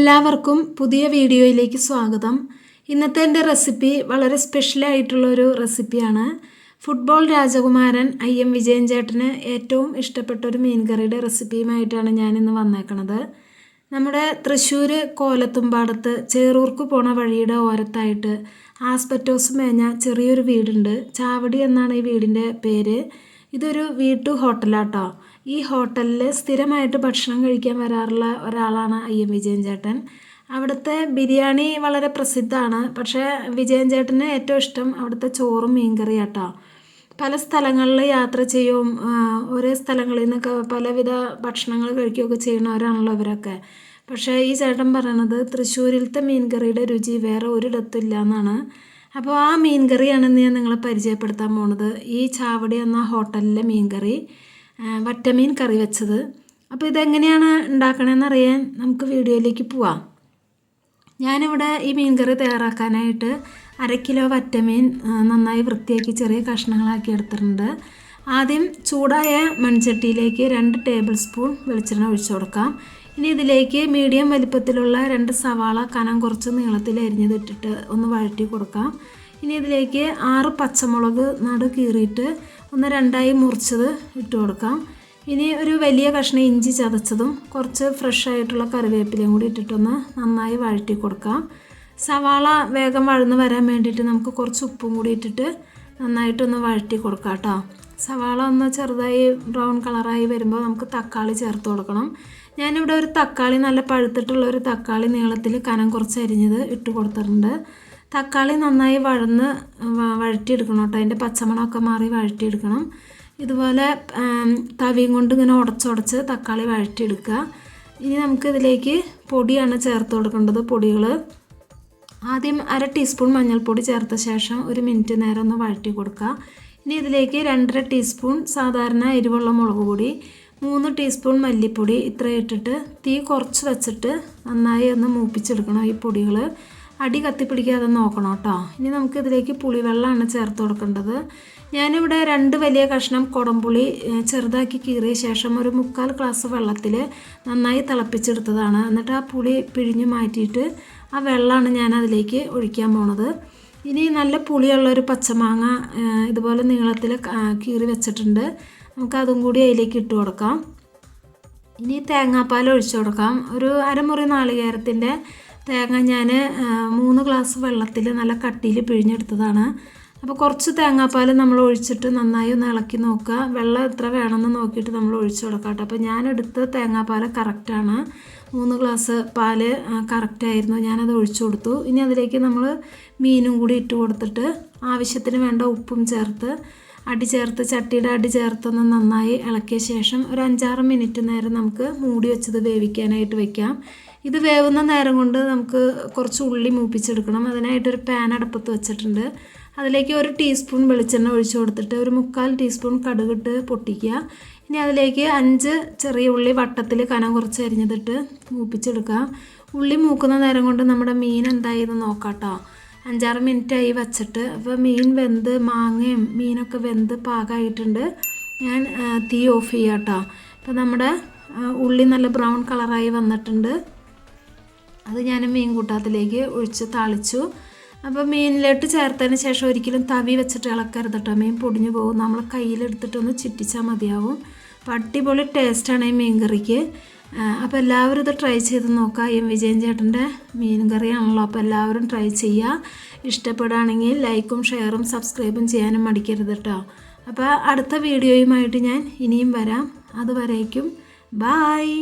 എല്ലാവർക്കും പുതിയ വീഡിയോയിലേക്ക് സ്വാഗതം. ഇന്നത്തെ എന്റെ റെസിപ്പി വളരെ സ്പെഷ്യലായിട്ടുള്ളൊരു റെസിപ്പിയാണ് ഫുട്ബോൾ രാജകുമാരൻ ഐ എം വിജയൻ ചേട്ടന് ഏറ്റവും ഇഷ്ടപ്പെട്ട ഒരു മീൻകറിയുടെ റെസിപ്പിയുമായിട്ടാണ് ഞാനിന്ന് വന്നേക്കണത്. നമ്മുടെ തൃശ്ശൂർ കോലത്തുംപാടത്ത് ചേറൂർക്ക് പോണ വഴിയുടെ ഓരത്തായിട്ട് ആസ്പെറ്റോസ് മേഞ്ഞ ചെറിയൊരു വീടുണ്ട്. ചാവടി എന്നാണ് ഈ വീടിന്റെ പേര്. ഇതൊരു വീട്ടു ഹോട്ടലാട്ടോ. ഈ ഹോട്ടലിൽ സ്ഥിരമായിട്ട് ഭക്ഷണം കഴിക്കാൻ വരാറുള്ള ഒരാളാണ് എം വിജയൻ ചേട്ടൻ അവിടുത്തെ ബിരിയാണി വളരെ പ്രസിദ്ധമാണ്. പക്ഷേ വിജയൻ ചേട്ടന് ഏറ്റവും ഇഷ്ടം അവിടുത്തെ ചോറും മീൻകറി ആട്ടോ പല സ്ഥലങ്ങളിൽ യാത്ര ചെയ്യും ഒരേ സ്ഥലങ്ങളിൽ നിന്നൊക്കെ പലവിധ ഭക്ഷണങ്ങൾ കഴിക്കുകയൊക്കെ ചെയ്യുന്നവരാണല്ലോ ഇവരൊക്കെ. പക്ഷേ ഈ ചേട്ടൻ പറയണത് തൃശ്ശൂരിലത്തെ മീൻകറിയുടെ രുചി വേറെ ഒരിടത്തും ഇല്ല എന്നാണ്. അപ്പോൾ ആ മീൻകറിയാണ് ഞാൻ നിങ്ങളെ പരിചയപ്പെടുത്താൻ പോണത്. ഈ ചാവടി എന്ന ഹോട്ടലിലെ മീൻകറി. വറ്റമീൻ കറി വെച്ചത്. അപ്പോൾ ഇതെങ്ങനെയാണ് ഉണ്ടാക്കണമെന്ന് അറിയാൻ നമുക്ക് വീഡിയോയിലേക്ക് പോവാം. ഞാനിവിടെ ഈ മീൻ കറി തയ്യാറാക്കാനായിട്ട് അര കിലോ വറ്റമീൻ നന്നായി വൃത്തിയാക്കി ചെറിയ കഷ്ണങ്ങളാക്കി എടുത്തിട്ടുണ്ട്. ആദ്യം ചൂടായ മൺചട്ടിയിലേക്ക് രണ്ട് ടേബിൾ സ്പൂൺ വെളിച്ചെണ്ണ ഒഴിച്ചു കൊടുക്കാം. ഇനി ഇതിലേക്ക് മീഡിയം വലിപ്പത്തിലുള്ള രണ്ട് സവാള കനം കുറച്ച് നീളത്തിൽ അരിഞ്ഞതിട്ടിട്ട് ഒന്ന് വഴറ്റി കൊടുക്കാം. ഇനി ഇതിലേക്ക് ആറ് പച്ചമുളക് നടു കീറിയിട്ട് ഒന്ന് രണ്ടായി മുറിച്ചത് ഇട്ട് കൊടുക്കാം. ഇനി ഒരു വലിയ കഷ്ണം ഇഞ്ചി ചതച്ചതും കുറച്ച് ഫ്രഷ് ആയിട്ടുള്ള കറിവേപ്പിലയും കൂടി ഇട്ടിട്ടൊന്ന് നന്നായി വഴറ്റി കൊടുക്കാം. സവാള വേഗം വഴന്ന് വരാൻ വേണ്ടിയിട്ട് നമുക്ക് കുറച്ച് ഉപ്പും കൂടി ഇട്ടിട്ട് നന്നായിട്ടൊന്ന് വഴറ്റി കൊടുക്കാം കേട്ടോ. സവാള ഒന്ന് ചെറുതായി ബ്രൗൺ കളറായി വരുമ്പോൾ നമുക്ക് തക്കാളി ചേർത്ത് കൊടുക്കണം. ഞാനിവിടെ ഒരു തക്കാളി നല്ല പഴുത്തിട്ടുള്ള ഒരു തക്കാളി നീളത്തിൽ കനം കുറച്ച് അരിഞ്ഞത് ഇട്ട് കൊടുത്തിട്ടുണ്ട്. തക്കാളി നന്നായി വഴന്ന് വഴറ്റിയെടുക്കണം കേട്ടോ. അതിന്റെ പച്ചമണമൊക്കെ മാറി വഴറ്റിയെടുക്കണം. ഇതുപോലെ തവിയും കൊണ്ട് ഇങ്ങനെ ഉടച്ചുടച്ച് തക്കാളി വഴറ്റിയെടുക്കുക. ഇനി നമുക്ക് ഇതിലേക്ക് പൊടിയാണ് ചേർത്ത് കൊടുക്കേണ്ടത്. പൊടികൾ ആദ്യം അര ടീസ്പൂൺ മഞ്ഞൾപ്പൊടി ചേർത്ത ശേഷം ഒരു മിനിറ്റ് നേരം ഒന്ന് വഴറ്റി കൊടുക്കുക. ഇനി ഇതിലേക്ക് രണ്ടര ടീസ്പൂൺ സാധാരണ എരിവുള്ള മുളക് പൊടി മൂന്ന് ടീസ്പൂൺ മല്ലിപ്പൊടി ഇത്ര ഇട്ടിട്ട് തീ കുറച്ച് വെച്ചിട്ട് നന്നായി ഒന്ന് മൂപ്പിച്ചെടുക്കണം ഈ പൊടികൾ അടി കത്തിപ്പിടിക്കാതെ നോക്കണം കേട്ടോ. ഇനി നമുക്ക് ഇതിലേക്ക് പുളിവെള്ളമാണ് ചേർത്ത് കൊടുക്കേണ്ടത്. ഞാനിവിടെ രണ്ട് വലിയ കഷ്ണം കുടംപുളി ചെറുതാക്കി കീറിയ ശേഷം ഒരു മുക്കാൽ ഗ്ലാസ് വെള്ളത്തിൽ നന്നായി തിളപ്പിച്ചെടുത്തതാണ്. എന്നിട്ട് ആ പുളി പിഴിഞ്ഞു മാറ്റിയിട്ട് ആ വെള്ളമാണ് ഞാൻ അതിലേക്ക് ഒഴിക്കാൻ പോണത്. ഇനി നല്ല പുളിയുള്ള ഒരു പച്ചമാങ്ങ ഇതുപോലെ നീളത്തിൽ കീറി വെച്ചിട്ടുണ്ട്. നമുക്ക് അതും കൂടി അതിലേക്ക് ഇട്ട് കൊടുക്കാം. ഇനി തേങ്ങാപ്പാൽ ഒഴിച്ചു കൊടുക്കാം. ഒരു അരമുറി നാളികേരത്തിന്റെ തേങ്ങ ഞാൻ മൂന്ന് ഗ്ലാസ് വെള്ളത്തിൽ നല്ല കട്ടിയിൽ പിഴിഞ്ഞെടുത്തതാണ്. അപ്പോൾ കുറച്ച് തേങ്ങാപ്പാൽ നമ്മൾ ഒഴിച്ചിട്ട് നന്നായി ഒന്ന് ഇളക്കി നോക്കുക. വെള്ളം എത്ര വേണമെന്ന് നോക്കിയിട്ട് നമ്മൾ ഒഴിച്ചു കൊടുക്കാം കേട്ടോ. അപ്പോൾ ഞാൻ എടുത്ത തേങ്ങാപ്പാൽ കറക്റ്റാണ് മൂന്ന് ഗ്ലാസ് പാൽ കറക്റ്റായിരുന്നു ഞാനത് ഒഴിച്ചു കൊടുത്തു. ഇനി അതിലേക്ക് നമ്മൾ മീനും കൂടി ഇട്ട് കൊടുത്തിട്ട് ആവശ്യത്തിന് വേണ്ട ഉപ്പും ചേർത്ത് അടി ചേർത്ത് ചട്ടിയുടെ അടി ചേർത്തൊന്ന് നന്നായി ഇളക്കിയ ശേഷം ഒരു അഞ്ചാറ് മിനിറ്റ് നേരം നമുക്ക് മൂടി വെച്ചത് വേവിക്കാനായിട്ട് വെക്കാം. ഇത് വേവുന്ന നേരം കൊണ്ട് നമുക്ക് കുറച്ച് ഉള്ളി മൂപ്പിച്ചെടുക്കണം. അതിനായിട്ടൊരു പാൻ അടുപ്പത്ത് വെച്ചിട്ടുണ്ട്. അതിലേക്ക് ഒരു ടീസ്പൂൺ വെളിച്ചെണ്ണ ഒഴിച്ചു കൊടുത്തിട്ട് ഒരു മുക്കാൽ ടീസ്പൂൺ കടുകിട്ട് പൊട്ടിക്കുക. ഇനി അതിലേക്ക് അഞ്ച് ചെറിയ ഉള്ളി വട്ടത്തിൽ കനം കുറച്ച് അരിഞ്ഞതിട്ട് മൂപ്പിച്ചെടുക്കുക. ഉള്ളി മൂക്കുന്ന നേരം കൊണ്ട് നമ്മുടെ മീൻ എന്തായെന്ന് നോക്കാം കേട്ടോ അഞ്ചാറ് മിനിറ്റായി വച്ചിട്ട്. അപ്പോൾ മീൻ വെന്ത് മാങ്ങയും മീനൊക്കെ വെന്ത് പാകമായിട്ടുണ്ട് ഞാൻ തീ ഓഫ് ചെയ്യാം കേട്ടോ അപ്പോൾ നമ്മുടെ ഉള്ളി നല്ല ബ്രൗൺ കളറായി വന്നിട്ടുണ്ട്. അത് ഞാൻ മീൻ കൂട്ടാത്തിലേക്ക് ഒഴിച്ച് താളിച്ചു. അപ്പോൾ മീനിലോട്ട് ചേർത്തതിന് ശേഷം ഒരിക്കലും തവി വെച്ചിട്ട് ഇളക്കരുത് കേട്ടോ മീൻ പൊടിഞ്ഞു പോകും. നമ്മൾ കയ്യിലെടുത്തിട്ടൊന്ന് ചുറ്റിച്ചാൽ മതിയാവും. അപ്പോൾ അടിപൊളി ടേസ്റ്റാണ് ഈ മീൻ കറിക്ക് അപ്പോൾ എല്ലാവരും ഇത് ട്രൈ ചെയ്ത് നോക്കുക എം വിജയൻ ചേട്ടന്റെ മീൻ കറിയാണല്ലോ അപ്പോൾ എല്ലാവരും ട്രൈ ചെയ്യുക ഇഷ്ടപ്പെടുകയാണെങ്കിൽ ലൈക്കും ഷെയറും സബ്സ്ക്രൈബും ചെയ്യാനും മടിക്കരുത് കേട്ടോ അപ്പോൾ അടുത്ത വീഡിയോയുമായിട്ട് ഞാൻ ഇനിയും വരാം. അതുവരേക്കും ബായ്.